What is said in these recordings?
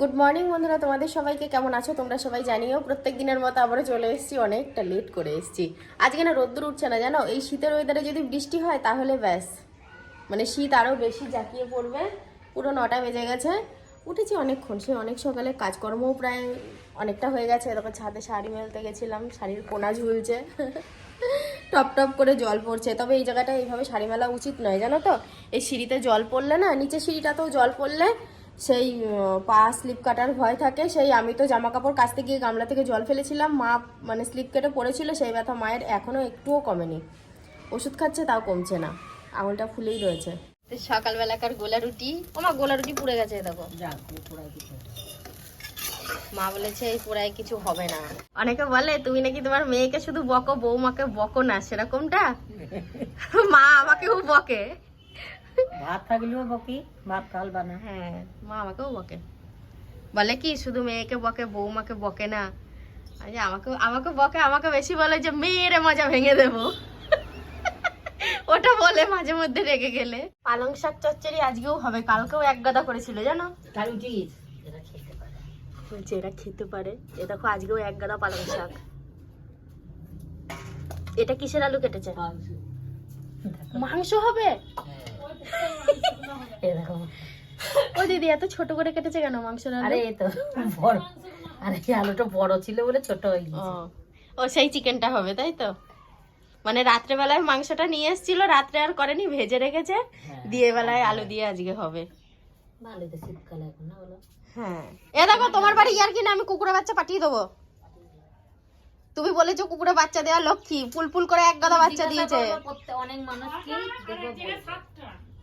Good morning বন্ধুরা। তোমাদের সবাইকে কেমন আছো? তোমরা সবাই জানিও প্রত্যেক দিনের মতো আবারও চলে এসেছি, অনেকটা লেট করে এসেছি। আজকে না রোদ্দুর উঠছে না, জানো? এই শীতের ওয়েদারে যদি বৃষ্টি হয়, তাহলে ব্যাস। মানে শীত আরও বেশি জাঁকিয়ে পড়বে। পুরো নটা বেজে গেছে। উঠেছি অনেকক্ষণ। সে অনেক সকালে কাজকর্মও প্রায় অনেকটা হয়ে গেছে। তারপর ছাদে শাড়ি মেলতে গেছিলাম, শাড়ির কোনা ঝুলছে। টপ টপ করে জল পড়ছে। তবে এই জায়গাটা এইভাবে শাড়ি মেলা উচিত নয়, জানো তো? এই সিঁড়িতে জল পড়লে না নিচে সিঁড়িটাতেও জল পড়লে সেই পা স্লিপ কাটার ভয় থাকে। সেই আমি তো জামা কাপড় কাচতে গিয়ে গামলা থেকে জল ফেলেছিলাম। মা মানে স্লিপ কেটে পড়েছিল সেই ব্যথা মায়ের এখনও একটুও কমেনি। ওষুধ খাচ্ছে তাও কমছে না। আঙুলটা ফুলেই রয়েছে। সকালবেলাকার গোলা রুটি। আমার গোলা রুটি পুড়ে গেছে দেখো। মা বলেছে এই পোড়ায় কিছু হবে না। অনেকে বলে তুমি নাকি তোমার মেয়েকে শুধু বকো বৌমাকে বকো না সেরকমটা? মা আমাকেও বকে। ভাত থাকলেও বকি ভাত খালবা না হ্যাঁ মা আমাকেও বকে। বলে কি শুধু মেয়েকে বকে বৌমাকে বকে না। আমাকে আমাকে বকে আমাকে বেশি বলে যে মেয়েরে মজা ভেঙে দেব। ওটা বলে মাঝে মধ্যে রেগে গেলে। পালং শাক চচ্চড়ি আজকেও হবে কালকেও এক গাদা করেছিল জানো? তার উচিত এরা খেতে পারে। বলছে এরা খেতে পারে। এ দেখো আজকেও এক গাদা পালং শাক। এটা কিসের আলু কেটেছে? মাংস। হবে? এরকম ও দিদি এত ছোট করে কেটেছে কেন আলু আরে এই তো বড়। আরে এই আলুটা বড় ছিল বলে ছোট হয়ে গেছে ও সেই চিকেনটা হবে তাই তো? মানে রাত্রেবেলায় মাংসটা নিয়ে এসেছিল রাত্রে আর করেনি ভেজে রেখেছে। হ্যাঁ। দিয়ে বেলায় আলু দিয়ে আজকে হবে। ভালোই তো শীতকালে এখন না বলো? হ্যাঁ। এ দেখো তোমার বাড়ি ইয়ার কিনা আমি কুকুরের বাচ্চা পাঠিয়ে দেবো। তুমি বলেছ কুকুরের বাচ্চা দেওয়া লক্ষ্মী পুল পুল করে এক গাদা বাচ্চা দিয়েছে। অনেক মানুষ কি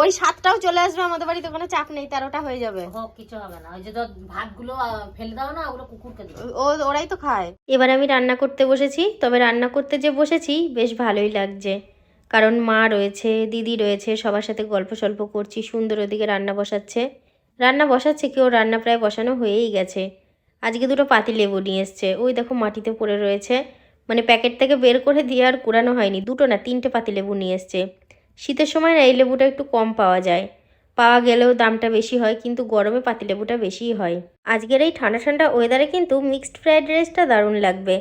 ওই সাতটাও চলে আসবে আমাদের বাড়িতে কোনো চাপ নেই তেরোটা হয়ে যাবে। হোক কিছু হবে না। ওই যে তো ভাতগুলো ফেলে দাও না ওগুলো কুকুরকে ও ওরাই তো খায়। এবার আমি রান্না করতে বসেছি। তবে রান্না করতে যে বসেছি বেশ ভালোই লাগছে। কারণ মা রয়েছে দিদি রয়েছে সবার সাথে গল্প সল্প করছি সুন্দর ওদিকে রান্না বসাচ্ছে। রান্না বসাচ্ছে কেউ রান্না প্রায় বসানো হয়েই গেছে। আজকে দুটো পাতি লেবু নিয়ে এসছে। ওই দেখো মাটিতে পড়ে রয়েছে। মানে প্যাকেট থেকে বের করে দিয়ে আর কুড়ানো হয়নি। দুটো না তিনটে পাতি লেবু নিয়ে এসছে। শীতের সময় না এই লেবুটা একটু কম পাওয়া যায়। পাওয়া গেলেও দামটা বেশি হয়, কিন্তু গরমে পাতিলেবুটা বেশিই হয়। আজকের এই ঠান্ডা ঠান্ডা ওয়েদারে কিন্তু মিক্সড ফ্রাইড রাইসটা দারুণ লাগবে।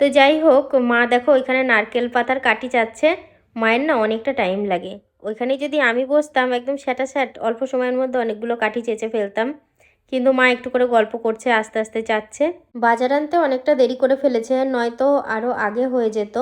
তো যাই হোক, মা দেখো ওইখানে নারকেল পাতার কাটি চাচ্ছে। মায়ের না অনেকটা টাইম লাগে। ওইখানে যদি আমি বসতাম, একদম স্যাটা স্যাট অল্প সময়ের মধ্যে অনেকগুলো কাঠি চেঁচে ফেলতাম। কিন্তু মা একটু করে গল্প করছে, আস্তে আস্তে চাচ্ছে। বাজার আনতে অনেকটা দেরি করে ফেলেছে, নয়তো আরও আগে হয়ে যেত।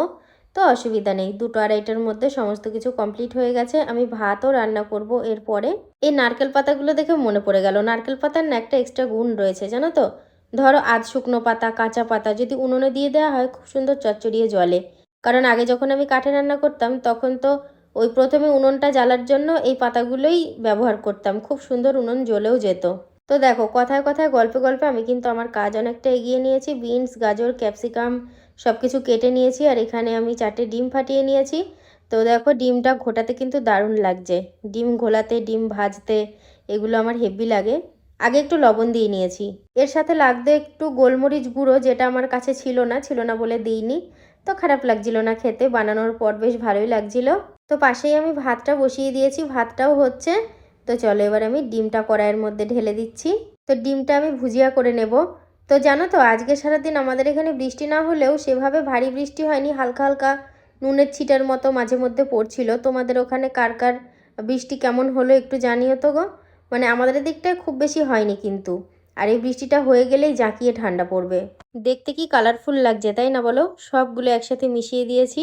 তো অসুবিধা নেই। দুটো আড়াইটার মধ্যে সমস্ত কিছু কমপ্লিট হয়ে গেছে। আমি ভাতও রান্না করব এরপরে। এই নারকেল পাতাগুলো দেখে মনে পড়ে গেল। নারকেল পাতার না একটা এক্সট্রা গুণ রয়েছে, জানো তো? ধরো আধ শুকনো পাতা, কাঁচা পাতা যদি উনুনে দিয়ে দেওয়া হয়, খুব সুন্দর চচ্চড়িয়ে জলে কারণ আগে যখন আমি কাঠে রান্না করতাম, তখন তো ওই প্রথমে উনুনটা জ্বালার জন্য এই পাতাগুলোই ব্যবহার করতাম। খুব সুন্দর উনুন জ্বলেও যেত। তো দেখো, কথায় কথায়, গল্পে গল্পে আমি কিন্তু আমার কাজ অনেকটা এগিয়ে নিয়েছি। বিনস, গাজর, ক্যাপসিকাম সব কিছু কেটে নিয়েছি আর এখানে আমি চারটে ডিম ফাটিয়ে নিয়েছি। তো দেখো ডিমটা ঘোটাতে কিন্তু দারুণ লাগছে। ডিম ঘোলাতে, ডিম ভাজতে এগুলো আমার হেভি লাগে। আগে একটু লবণ দিয়ে নিয়েছি। এর সাথে লাগবে একটু গোলমরিচ গুঁড়ো যেটা আমার কাছে ছিল না ছিল না বলে দিইনি। তো খারাপ লাগছিল না খেতে, বানানোর পর বেশ ভালোই লাগছিল। তো পাশেই আমি ভাতটা বসিয়ে দিয়েছি, ভাতটাও হচ্ছে। তো চলো এবার আমি ডিমটা কড়াইয়ের মধ্যে ঢেলে দিচ্ছি। তো ডিমটা আমি ভুজিয়া করে নেব। তো জানো তো, আজকে সারাদিন আমাদের এখানে বৃষ্টি না হলেও সেভাবে ভারী বৃষ্টি হয়নি, হালকা হালকা নুনের ছিটার মতো মাঝে মধ্যে পড়ছিল। তোমাদের ওখানে কার কার বৃষ্টি কেমন হলো একটু জানিও তো গো। মানে আমাদের দিকটায় খুব বেশি হয়নি কিন্তু। আর এই বৃষ্টিটা হয়ে গেলেই জাঁকিয়ে ঠান্ডা পড়বে। দেখতে কি কালারফুল লাগছে, তাই না বলো? সবগুলো একসাথে মিশিয়ে দিয়েছি।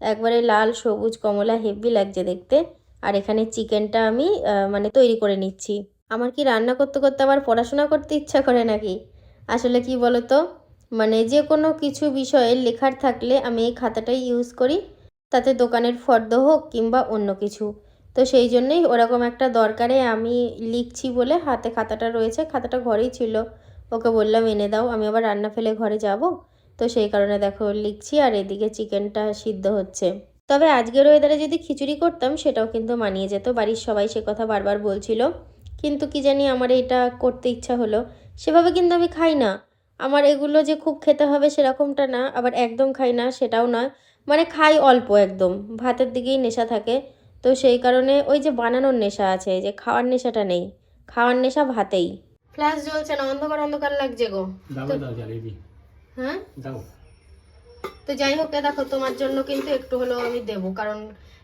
একবারে লাল, সবুজ, কমলা হেভি লাগছে দেখতে। আর এখানে চিকেনটা আমি মানে তৈরি করে নিচ্ছি। আমার কি রান্না করতে করতে আবার পড়াশোনা করতে ইচ্ছা করে নাকি? আসলে কি বলো তো মানে যে কোনো কিছু বিষয়ে লেখার থাকলে আমি এই খাতাটাই ইউজ করি। তাতে দোকানের ফর্দ হোক কিংবা অন্য কিছু। তো সেই জন্যই ওরকম একটা দরকারে আমি লিখছি বলে হাতে খাতাটা রয়েছে, খাতাটা ঘরেই ছিল। ওকে বললাম, এনে দাও, আমি আবার রান্না ফেলে ঘরে যাব। তো সেই কারণে দেখো লিখছি আর এদিকে চিকেনটা সিদ্ধ হচ্ছে। তবে আজকের ওয়েদারে যদি খিচুড়ি করতাম, সেটাও কিন্তু মানিয়ে যেত। বাড়ির সবাই সে কথা বারবার বলছিল। কিন্তু কি জানি আমার এটা করতে ইচ্ছা হলো। সেভাবে কিন্তু আমি খাই না। আমার এগুলো যে খুব খেতে হবে সেরকমটা না আবার একদম খাই না সেটাও নয়। মানে খাই অল্প একদম ভাতের দিকেই নেশা থাকে। তো সেই কারণে ওই যে বানানোর নেশা আছে যে খাওয়ার নেশাটা নেই। খাওয়ার নেশা ভাতেই। ফ্ল্যাশ জ্বলছে না অন্ধকার অন্ধকার লাগছে গো। হ্যাঁ? তো যাই হোক এ দেখো তোমার জন্য কিন্তু একটু হলেও আমি দেবো কারণ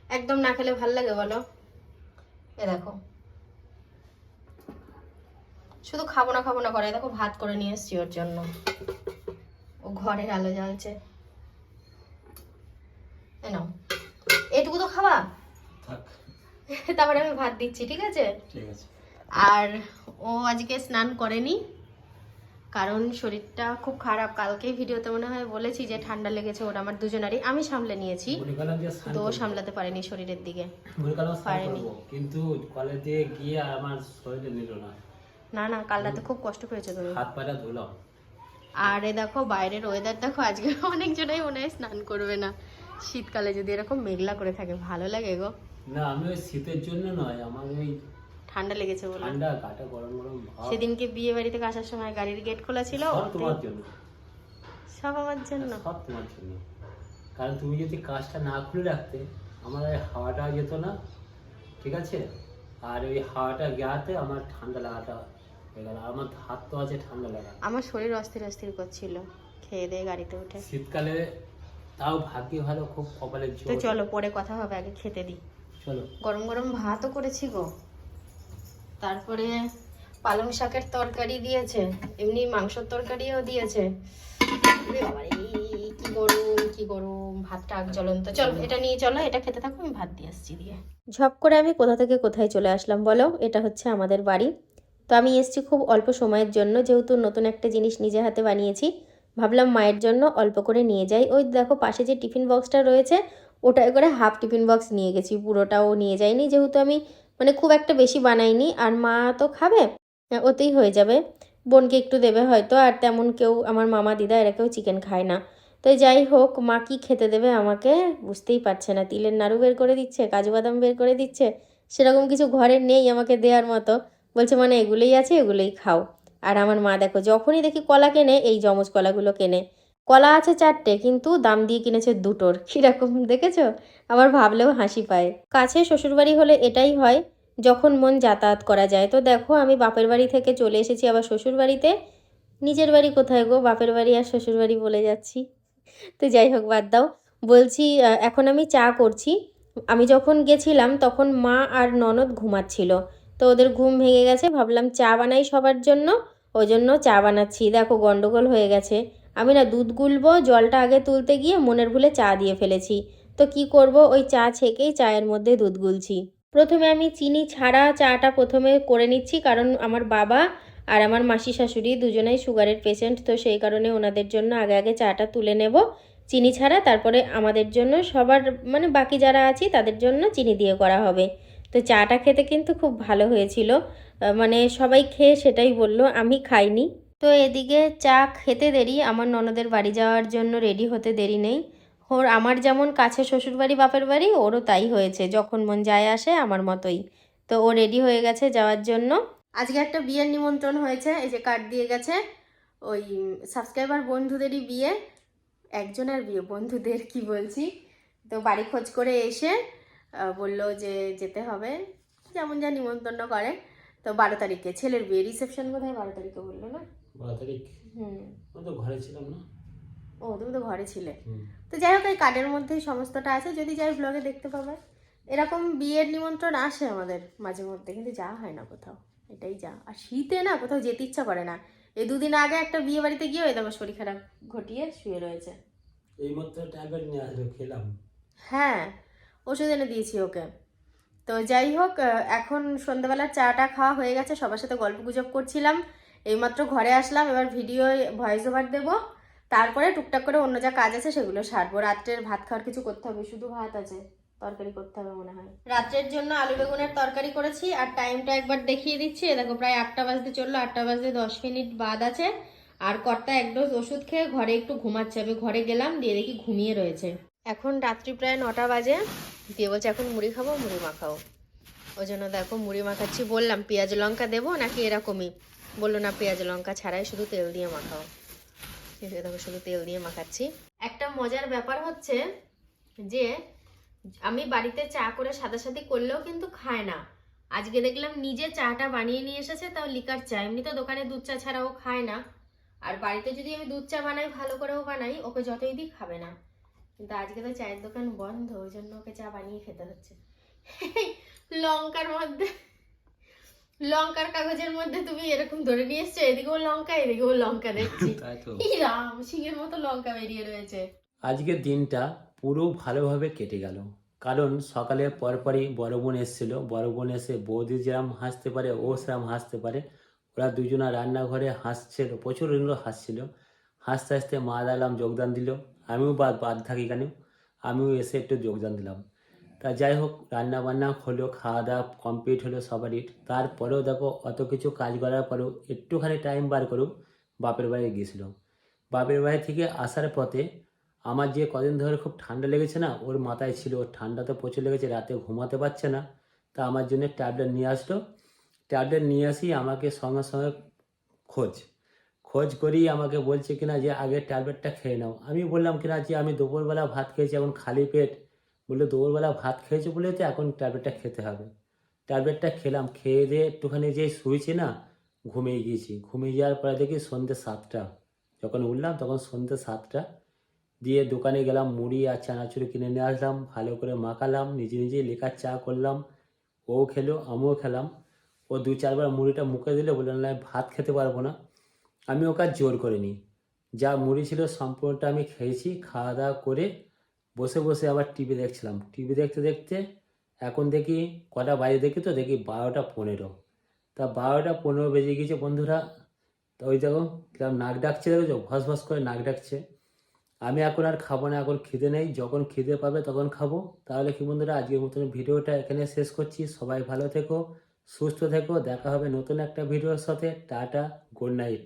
একদম না খেলে ভালো লাগে বলো। এ দেখো। শুধু খাব না খাব না করে। দেখো ভাত করে নিয়ে এসছি ওর জন্য। ও ঘরের আলো জ্বলছে। নাও। এটুকু তো খাবা তারপরে আমি ভাত দিচ্ছি ঠিক আছে? আর ও আজকে স্নান করেনি কারণ শরীরটা খুব খারাপ। কালকে ভিডিওতে মনে হয় বলেছি যে ঠান্ডা লেগেছে ওর আমার দুজনারই। আমি সামলে নিয়েছি তো ও সামলাতে পারেনি শরীরের দিকে। পারেনি। কিন্তু কলেজে গিয়ে আমার শরীরে নিল না। না না কাল রাতে খুব কষ্ট করেছ তুমি। হাত পাটা ধুলাম আর এ দেখো বাইরের ওয়েদার দেখো আজকে অনেক জনাই মনে হয় স্নান করবে না। শীতকালে যদি এরকম মেঘলা করে থাকে ভালো লাগে গো। না আমি ওই শীতের জন্য নয় আমার ওই ঠান্ডা লেগেছে বলে। ঠান্ডা গাটা গরম গরম ভাব। সেদিনকে বিয়ে বাড়ি থেকে আসার সময় গাড়ির গেট খোলা ছিল সব তোমার জন্য। সব আমার জন্য। সব তোমার জন্য। কারণ তুমি যদি কাজটা না খুলে রাখতে আমার ওই হাওয়াটা যেত না ঠিক আছে? আর ওই হাওয়াটা গেতে আমার ঠান্ডা লাগাটা আমার হাত তো আছে ঠান্ডা লাগা। আমার শরীর অস্থির অস্থির করছিল। খেয়ে দিয়ে গাড়িতে উঠে। শীতকালে তাও ভাগ্য ভালো খুব কপালে তো চলো পরে কথা হবে আগে খেতে দিই। চলো। গরম গরম ভাতও করেছি গো। তারপরে পালং শাকের তরকারি দিয়েছে। এমনি মাংসের তরকারিও দিয়েছে। কি গরম কি গরম। ভাতটা আগ জ্বলন্ত। চল এটা নিয়ে চলো এটা খেতে থাকো আমি ভাত দিয়ে আসছি দিয়ে। ঝপ করে আমি কোথা থেকে কোথায় চলে আসলাম বলো? এটা হচ্ছে আমাদের বাড়ি। তো আমি এসেছি খুব অল্প সময়ের জন্য যেহেতু নতুন একটা জিনিস নিজে হাতে বানিয়েছি। ভাবলাম মায়ের জন্য অল্প করে নিয়ে যাই। ওই দেখো পাশে যে টিফিন বক্সটা রয়েছে ওটাই করে হাফ টিফিন বক্স নিয়ে গেছি। পুরোটাও নিয়ে যাইনি যেহেতু আমি মানে খুব একটা বেশি বানাইনি। আর মা তো খাবে আহ, ওতেই হয়ে যাবে। বোনকে একটু দেবে হয়তো আর তেমন কেউ আমার মামা দিদা এরা কেউ চিকেন খায় না। তো যাই হোক মা কি খেতে দেবে আমাকে বুঝতেই পারছে না। তিলের নাড়ু বের করে দিচ্ছে কাজু বাদাম বের করে দিচ্ছে সেরকম কিছু ঘরে নেই আমাকে দেওয়ার মতো। বলছে মানে এগুলোই আছে, এগুলোই খাও। আর আমার মা, দেখো, যখনই দেখি কলা কেনে, এই জমজ কলাগুলো কেনে। কলা আছে চারটে, কিন্তু দাম দিয়ে কিনেছে দুটোর। কীরকম, দেখেছ? আবার ভাবলেও হাসি পায়। কাছে শ্বশুরবাড়ি হলে এটাই হয়, যখন মন যাতায়াত করা যায়। তো দেখো, আমি বাপের বাড়ি থেকে চলে এসেছি আবার শ্বশুর বাড়িতে নিজের বাড়ি কোথায় গো? বাপের বাড়ি আর শ্বশুর বাড়ি বলে যাচ্ছি। তো যাই হোক, বাদ দাও। বলছি এখন আমি চা করছি। আমি যখন গেছিলাম, তখন মা আর ননদ ঘুমাচ্ছিল। তো ওদের ঘুম ভেঙে গেছে, ভাবলাম চা বানাই সবার জন্য ওই জন্য চা বানাচ্ছি। দেখো গন্ডগোল হয়ে গেছে। আমি না দুধ গুলবো, জলটা আগে তুলতে গিয়ে মনের ভুলে চা দিয়ে ফেলেছি। তো কি করব, ওই চা ছেঁকেই চায়ের মধ্যে দুধ গুলছি। প্রথমে আমি চিনি ছাড়া চাটা প্রথমে করে নিচ্ছি, কারণ আমার বাবা আর আমার মাসি শাশুড়ি দুজনেই সুগারের পেশেন্ট, তো সেই কারণে ওনাদের জন্য আগে আগে চাটা তুলে নেব। চিনি ছাড়া, তারপরে আমাদের জন্য সবার মানে বাকি যারা আছি তাদের জন্য চিনি দিয়ে করা হবে। তো চাটা খেতে কিন্তু খুব ভালো হয়েছিল। মানে সবাই খেয়ে সেটাই বলল, আমি খাইনি। তো এদিকে চা খেতে দেরি, আমার ননদের বাড়ি যাওয়ার জন্য রেডি হতে দেরি নেই। ওর, আমার যেমন কাছে শ্বশুরবাড়ি, বাপের বাড়ি, ওরও তাই হয়েছে, যখন মন যায় আসে আমার মতোই। তো ও রেডি হয়ে গেছে যাওয়ার জন্য। আজকে একটা বিয়ের নিমন্ত্রণ হয়েছে, এই যে কার্ড দিয়ে গেছে, ওই সাবস্ক্রাইবার বন্ধুদেরই বিয়ে, একজনের বিয়ে, বন্ধুদের কি বলছি? তো বাড়ি খোঁজ করে এসে বলল যে যেতে হবে। যেমন যা নিমন্ত্রণ করে। তো বারো তারিখে ছেলের বিয়ে। রিসেপশন বোধহয় বারো তারিখে বলল না? বারো তারিখ? হুম। তো ঘরে ছিলাম না। ও তুমি তো ঘরে ছিলে। তো যাই হোক এই কার্ডের মধ্যেই সমস্তটা আছে। যদি যাই ব্লগে দেখতে পাবে। এরকম বিয়ের নিমন্ত্রণ আসে আমাদের মাঝে মধ্যে কিন্তু যাওয়া হয় না কোথাও। এটাই যা। আর শীতে না কোথাও যেতে ইচ্ছা করে না। এই দুদিন আগে একটা বিয়ে বাড়িতে গিয়ে ওই দেখো শরীর খারাপ ঘটিয়ে শুয়ে রয়েছে। এই মাত্র ট্যাবলেট নিয়ে আসলো খেলাম। হ্যাঁ। ওষুধ এনে দিয়েছি ওকে। তো যাই হোক এখন সন্ধ্যাবেলার চাটা খাওয়া হয়ে গেছে, সবার সাথে গল্প গুজব করছিলাম। এইমাত্র ঘরে আসলাম, এবার ভিডিও ভয়েস ওভার দেবো। তারপরে টুকটাক করে অন্য যা কাজ আছে সেগুলো সারবো। রাত্রের ভাত খাওয়ার কিছু করতে হবে, শুধু ভাত আছে, তরকারি করতে হবে মনে হয়। রাত্রের জন্য আলু বেগুনের তরকারি করেছি, আর টাইমটা একবার দেখিয়ে দিচ্ছি। দেখো, প্রায় আটটা বাজতে চলল, আটটা বাজতে দশ মিনিট বাদ আছে। আর কর্তা এক ডোজ ওষুধ খেয়ে ঘরে একটু ঘুমাচ্ছে। আমি ঘরে গেলাম, দিয়ে দেখি ঘুমিয়ে রয়েছে। এখন রাত্রি প্রায় নটা বাজে। দিয়ে বলছে, এখন মুড়ি খাব, মুড়ি মাখাও। ওই জন্য দেখো, মুড়ি মাখাচ্ছি, বললাম, পেঁয়াজ লঙ্কা দেবো নাকি এরকমই? বলল, না, পেঁয়াজ লঙ্কা ছাড়াই শুধু তেল দিয়ে মাখাও। দেখো, শুধু তেল দিয়ে মাখাচ্ছি। একটা মজার ব্যাপার হচ্ছে যে, আমি বাড়িতে চা করে সাদা সাদি করলেও কিন্তু খায় না। আজকে দেখলাম নিজে চাটা বানিয়ে নিয়ে এসেছে, তাও লিকার চা। এমনি তো দোকানে দুধ চা ছাড়াও খায় না। আর বাড়িতে যদি আমি দুধ চা বানাই, ভালো করেও বানাই, ওকে যতই দিই খাবে না। কিন্তু আজকে তো চায়ের দোকান বন্ধ ওই জন্য ওকে চা বানিয়ে খেতে হচ্ছে। লঙ্কার মধ্যে লঙ্কার কাগজের মধ্যে তুমি এরকম ধরে নিয়ে এসছো এদিকেও লঙ্কা এদিকেও লঙ্কা দেখছি। রাম সিংহের মতো লঙ্কা বেরিয়ে রয়েছে। আজকের দিনটা পুরো ভালোভাবে কেটে গেল। কারণ সকালে পরপরই বড় বোন এসেছিল। বড় বোন এসে বৌদি যেরাম হাসতে পারে ও সেরম হাসতে পারে। ওরা দুজনা রান্নাঘরে হাসছিল প্রচুর এগুলো হাসছিল। হাসতে হাসতে মা দালাম, যোগদান দিল। আমিও বাদ বাদ থাকি কেন? আমিও এসে একটু যোগদান দিলাম। তা যাই হোক রান্না বান্না হলো খাওয়া দাওয়া কমপ্লিট হলো সবারই। তারপরেও দেখো, অত কিছু কাজ করার পরেও একটুখানি টাইম বার করেও বাপের বাড়ি গিয়েছিল। বাপের বাড়ি থেকে আসার পথে আমার যে কদিন ধরে খুব ঠান্ডা লেগেছে না, ওর মাথায় ছিল। ওর ঠান্ডা তো প্রচুর লেগেছে, রাতে ঘুমাতে পারছে না। তা আমার জন্য ট্যাবলেট নিয়ে আসলো। ট্যাবলেট নিয়ে আসি, আমাকে সঙ্গে সঙ্গে খোঁজ। খোঁজ করেই আমাকে বলছে কিনা যে আগে ট্যাবলেটটা খেয়ে নাও। আমি বললাম কিনা যে আমি দুপুরবেলা ভাত খেয়েছি, এখন খালি পেট। বলল, দুপুরবেলা ভাত খেয়েছি বলে তো এখন ট্যাবলেটটা খেতে হবে। ট্যাবলেটটা খেলাম, খেয়ে দিয়ে একটুখানি যে শুয়েছি না, ঘুমিয়ে গিয়েছি। ঘুমিয়ে যাওয়ার পরে দেখি সন্ধ্যে সাতটা। যখন উঠলাম তখন সন্ধ্যে সাতটা। দিয়ে দোকানে গেলাম, মুড়ি আর চানাচুরি কিনে নিয়ে আসলাম, ভালো করে মাখালাম, নিজে নিজে লেখার চা করলাম, ও খেলো, আমিও খেলাম। ও দু চারবার মুড়িটা মুখে দিলে বললাম না, ভাত খেতে পারব না। আমি ওকে আর জোর করিনি। যা মুড়ি ছিল সম্পূর্ণটা আমি খেয়েছি, খাওয়া দাওয়া করে বসে বসে আবার টিভি দেখছিলাম। টিভি দেখতে দেখতে এখন দেখি কটা বাজে দেখি তো, দেখি বারোটা পনেরো। তা বারোটা পনেরো বেজে গিয়েছে বন্ধুরা। তো ওই দেখো, কিরম নাক ডাকছে দেখেছ? ভস ভস করে নাক ডাকছে। আমি এখন আর খাব না, এখন খিদে নেই। যখন খিদে পাবে তখন খাব। তাহলে কি বন্ধুরা, আজকের মতন ভিডিওটা এখানে শেষ করছি। সবাই ভালো থেকো, সুস্থ থেকো। দেখা হবে নতুন একটা ভিডিওর সাথে। Tata, good night.